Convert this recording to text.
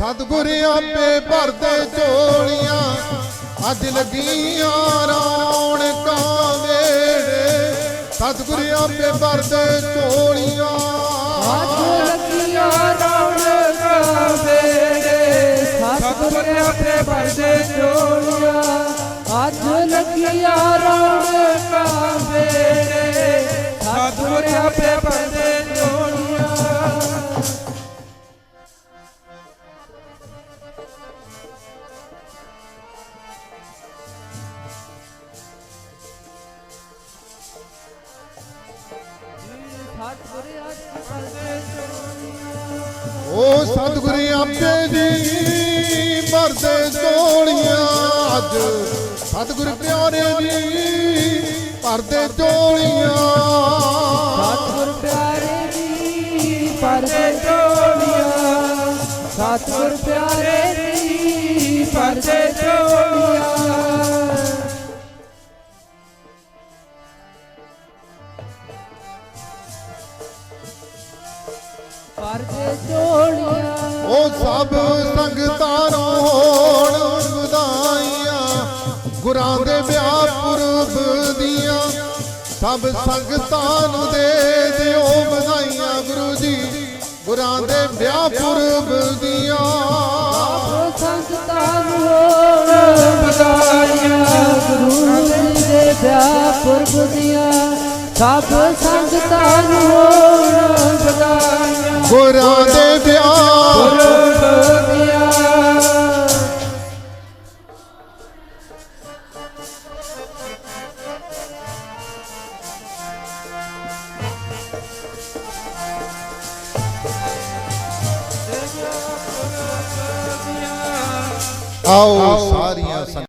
ਸਤਿਗੁਰ ਆਪੇ ਭਰਦੇ ਝੋਲੀਆਂ ਅੱਜ ਲੱਗੀਆਂ ਰੌਣਕਾਂ ਵੇੜੇ ਸਤਿਗੁਰ ਆਪੇ ਭਰਦੇ ਝੋਲੀਆਂ ਅੱਜ ਲੱਗੀਆਂ ਰੌਣਕਾਂ ਵੇੜੇ ਸਤਿਗੁਰ ਆਪੇ ਭਰਦੇ ਝੋਲੀਆਂ ਅੱਜ ਲੱਗੀਆਂ ਰੌਣਕਾਂ ਵੇੜੇ ਸਤਿਗੁਰ ਆਪੇ ਭਰਦੇ ਓ ਸਤਿਗੁਰ ਆਪੇ ਜੀ ਭਰਦੇ ਝੋਲੀਆਂ ਅੱਜ। ਸਤਿਗੁਰ ਪਿਆਰੇ ਜੀ ਭਰਦੇ ਝੋਲੀਆਂ ਸਤਿਗੁਰ ਪਿਆਰੇ ਜੀ ਪਰਦੇ ਝੋਲੀਆਂ ਸਤਿਗੁਰ ਪਿਆਰੇ ਜੀ ਪਰਦੇ ਝੋਲੀਆਂ ਉਹ ਸਭ ਸੰਗਤਾਂ ਨੂੰ ਹੋਣ ਵਧਾਈਆਂ। ਗੁਰਾਂ ਦੇ ਵਿਆਹ ਪੁਰਬ ਦੀਆਂ ਸਭ ਸੰਗਤਾਂ ਨੂੰ ਦੇ ਦਿਓ ਵਧਾਈਆਂ ਗੁਰੂ ਜੀ। ਗੁਰਾਂ ਦੇ ਵਿਆਹ ਪੁਰਬ ਦੀਆਂ ਸੰਗਤਾਂ ਨੂੰ ਹੋਣ ਵਧਾਈਆਂ। ਗੁਰੂ ਜੀ ਦੇ ਵਿਆਹ ਪੁਰਬ ਦੀਆਂ ਸਭ ਸੰਗਤਾਂ ਨੂੰ ਆਓ ਸਾਰੀਆਂ ਸੰਗਤਾਂ।